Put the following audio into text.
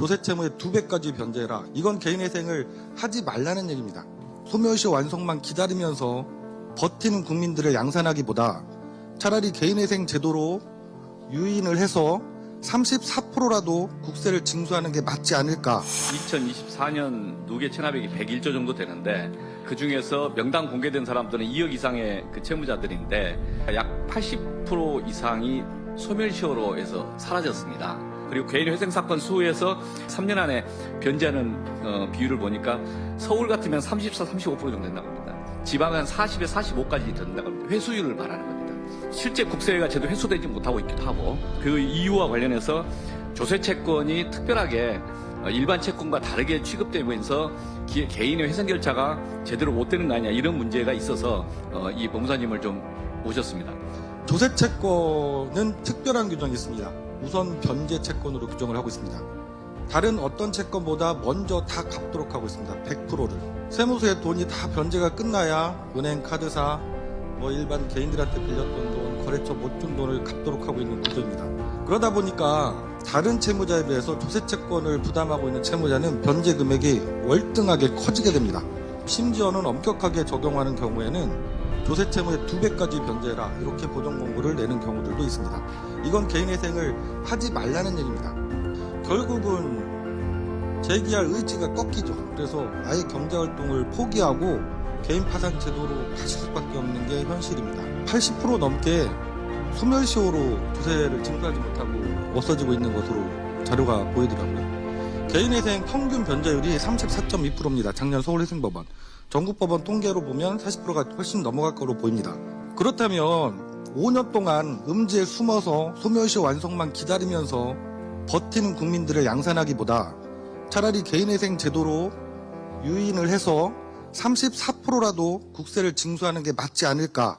조세 채무의 두 배까지 변제해라. 이건 개인회생을 하지 말라는 얘기입니다. 소멸시 완성만 기다리면서 버티는 국민들을 양산하기보다 차라리 개인회생 제도로 유인을 해서 34%라도 국세를 징수하는 게 맞지 않을까. 2024년 누계 체납액이 101조 정도 되는데 그 중에서 명당 공개된 사람들은 2억 이상의 그 채무자들인데 약 80% 이상이 소멸시효로 해서 사라졌습니다. 그리고 개인 회생 사건 수에서 3년 안에 변제하는 어, 비율을 보니까 서울 같으면 34, 35% 정도 된다고 합니다. 지방은 40에 45까지 된다고 합니다. 회수율을 말하는 겁니다. 실제 국세가 제도 회수되지 못하고 있기도 하고 그 이유와 관련해서 조세 채권이 특별하게 어, 일반 채권과 다르게 취급되면서 기- 개인의 회생 결차가 제대로 못 되는 거 아니냐 이런 문제가 있어서 어, 이 법무사님을 좀 모셨습니다. 조세 채권은 특별한 규정이 있습니다. 우선 변제 채권으로 규정을 하고 있습니다. 다른 어떤 채권보다 먼저 다 갚도록 하고 있습니다. 100%를. 세무서에 돈이 다 변제가 끝나야 은행, 카드사, 뭐 일반 개인들한테 빌렸던 돈, 거래처 못 준 돈을 갚도록 하고 있는 구조입니다. 그러다 보니까 다른 채무자에 비해서 조세 채권을 부담하고 있는 채무자는 변제 금액이 월등하게 커지게 됩니다. 심지어는 엄격하게 적용하는 경우에는 조세채무의 두 배까지 변제해라 이렇게 보정 공고를 내는 경우들도 있습니다. 이건 개인회생을 하지 말라는 얘기입니다. 결국은 재기할 의지가 꺾이죠. 그래서 아예 경제활동을 포기하고 개인 파산 제도로 가실 수밖에 없는 게 현실입니다. 80% 넘게 소멸시효로 조세를 징수하지 못하고 없어지고 있는 것으로 자료가 보이더라고요. 개인회생 평균 변제율이 34.2%입니다. 작년 서울회생법원. 전국법원 통계로 보면 40%가 훨씬 넘어갈 거로 보입니다. 그렇다면 5년 동안 음지에 숨어서 소멸시 완성만 기다리면서 버티는 국민들을 양산하기보다 차라리 개인회생 제도로 유인을 해서 34%라도 국세를 징수하는 게 맞지 않을까